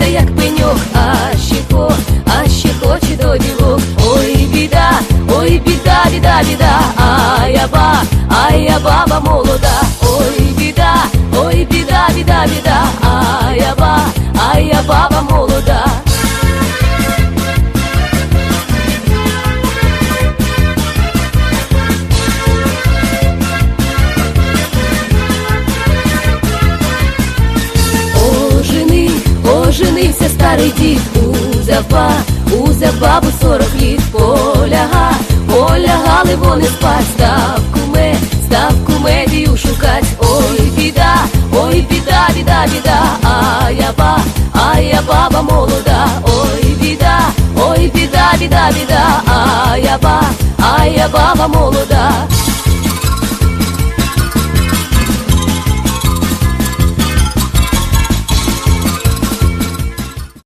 Гойда, як пеньок, а ще хо, а ще хоче до дівок. Ой, біда, ой, біда, біда, біда, а я ба, а я баба молода. Ой, біда, ой, біда, біда, біда, а я ба, а я баба молода. Старий дід, узяв узяв бабу сорок літ, поляга, полягали вони спать, став куме, став кумедію шукать, ой, біда, ой, біда, біда, біда, а я ба, а я баба молода, ой, біда, ой, біда, біда, біда, а я ба, а я баба молода.